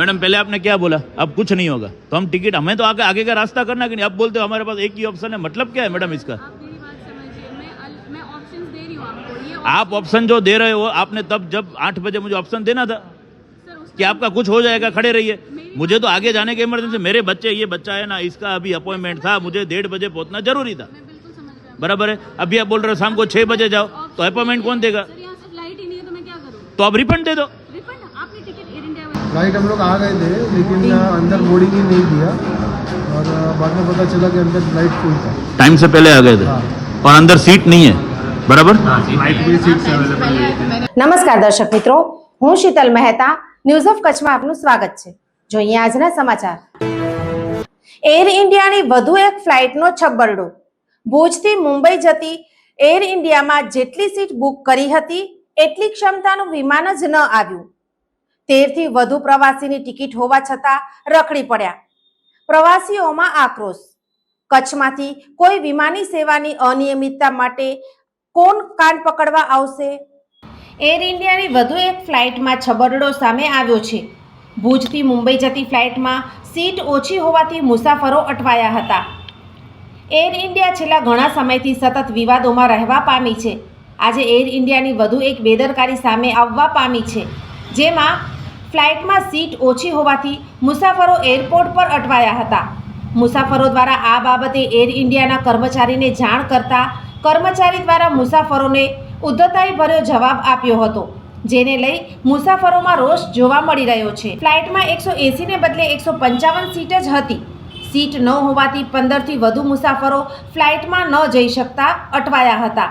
Madam पहले आपने क्या बोला? अब कुछ नहीं होगा। तो हम टिकट हमें तो आगे आगे का रास्ता करना कि नहीं? अब बोलते हो हमारे पास एक ही ऑप्शन है। मतलब क्या है मैडम इसका? आप मेरी बात समझिए। मैं अल- मैं ऑप्शंस दे रही हूँ आपको। ये आप ऑप्शन जो दे रहे हो आपने तब जब आठ बजे मुझे ऑप्शन देना था कि आपका कुछ हो जाएगा खड़े रहिए। मुझे तो आगे जाने की इमरजेंसी मेरे बच्चे ये बच्चा है ना इसका अभी अपॉइंटमेंट था मुझे डेढ़ बजे पहुँचना ज़रूरी था। बराबर है? अभी आप बोल रहे हो शाम को छह बजे जाओ तो अपॉइंटमेंट कौन देगा? तो तो आप रिफंड दे दो। फ्लाइट हम लोग आ गए थे लेकिन अंदर बोर्डिंग ही नहीं दिया और बाद में पता चला कि अंदर फ्लाइट फुल था टाइम से पहले आ गए थे हाँ। और अंदर सीट नहीं है बराबर નમસ્કાર દર્શક મિત્રો હું શીતલ મહેતા ન્યૂઝ ઓફ કચ્છમાં આપનું સ્વાગત છે જોઈએ આજના સમાચાર એર ઇન્ડિયાની વધુ એક ફ્લાઇટનો છબ્બરડો ભુજથી મુંબઈ જતી એર ઇન્ડિયામાં જેટલી સીટ બુક કરી હતી એટલી ક્ષમતાનું વિમાન જ ન આવ્યું તેરથી વધુ પ્રવાસીની ટિકિટ હોવા છતાં રખડી પડ્યા. પ્રવાસીઓમાં આક્રોશ. કચ્છમાંથી કોઈ વિમાની સેવાની અનિયમિતતા માટે કોણ કાન પકડવા આવશે? એર ઇન્ડિયાની વધુ એક ફ્લાઇટમાં છબરડો સામે આવ્યો છે. ભુજથી મુંબઈ જતી ફ્લાઇટમાં સીટ ઓછી હોવાથી મુસાફરો અટવાયા હતા. એર ઇન્ડિયા છેલ્લા ઘણા સમયથી સતત વિવાદોમાં રહેવા પામી છે. આજે એર ઇન્ડિયાની વધુ એક બેદરકારી સામે આવવા પામી છે, જેમાં ફ્લાઇટમાં સીટ ઓછી હોવાથી મુસાફરો એરપોર્ટ પર અટવાયા હતા. મુસાફરો દ્વારા આ બાબતે એર ઇન્ડિયાના કર્મચારીને જાણ કરતા કર્મચારી દ્વારા મુસાફરોને ઉદ્ધતાઈ ભર્યો જવાબ આપ્યો હતો, જેને લઈ મુસાફરોમાં રોષ જોવા મળી રહ્યો છે. ફ્લાઇટમાં એકસો એંસીને બદલે એકસો પંચાવન સીટ જ હતી. સીટ ન હોવાથી પંદરથી વધુ મુસાફરો ફ્લાઇટમાં ન જઈ શકતા અટવાયા હતા.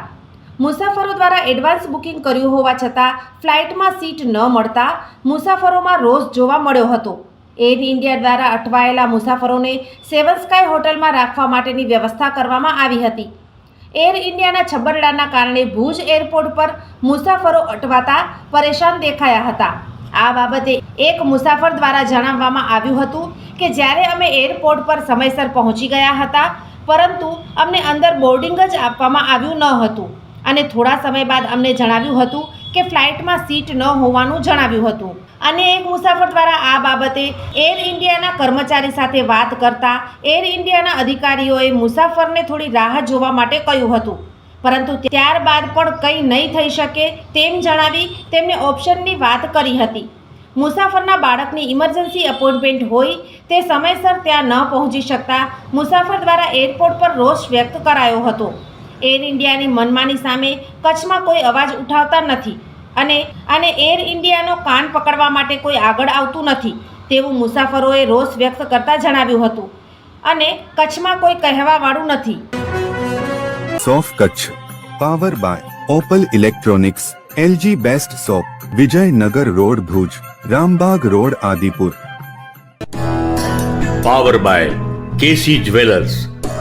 મુસાફરો દ્વારા એડવાન્સ બુકિંગ કર્યું હોવા છતાં ફ્લાઇટમાં સીટ ન મળતા મુસાફરોમાં રોષ જોવા મળ્યો હતો. એર ઇન્ડિયા દ્વારા અટવાયેલા મુસાફરોને સેવન સ્કાય હોટલમાં રાખવા માટેની વ્યવસ્થા કરવામાં આવી હતી. એર ઇન્ડિયાના છબરડાના કારણે ભુજ એરપોર્ટ પર મુસાફરો અટવાતા પરેશાન દેખાયા હતા. આ બાબતે એક મુસાફર દ્વારા જણાવવામાં આવ્યું હતું કે જ્યારે અમે એરપોર્ટ પર સમયસર પહોંચી ગયા હતા, પરંતુ અમને અંદર બોર્ડિંગ જ આપવામાં આવ્યું ન હતું. અને થોડા સમય બાદ અમને જણાવ્યું હતું કે ફ્લાઇટમાં સીટ ન હોવાનું જણાવ્યું હતું. અને એક મુસાફર દ્વારા આ બાબતે એર ઇન્ડિયાના કર્મચારી સાથે વાત કરતા એર ઇન્ડિયાના અધિકારીઓએ મુસાફરને થોડી રાહ જોવા માટે કહ્યું હતું. પરંતુ ત્યારબાદ પણ કંઈ નહીં થઈ શકે તેમ જણાવી તેમને ઓપ્શનની વાત કરી હતી. મુસાફરના બાળકની ઇમરજન્સી અપોઇન્ટમેન્ટ હોય તે સમયસર ત્યાં ન પહોંચી શકતા મુસાફર દ્વારા એરપોર્ટ પર રોષ વ્યક્ત કરાયો હતો. એર ઇન્ડિયાની મનમાની સામે કચ્છમાં કોઈ અવાજ ઉઠાવતા નથી અને અને એર ઇન્ડિયાનો કાન પકડવા માટે કોઈ આગળ આવતું નથી તેવું મુસાફરોએ રોષ વ્યક્ત કરતા જણાવ્યું હતું. અને કચ્છમાં કોઈ કહેવાવાળું નથી. સોફ Kutch power by Opal electronics LG best shop Vijaynagar road Bhuj Rambag road Adipur. Power by KC jewellers.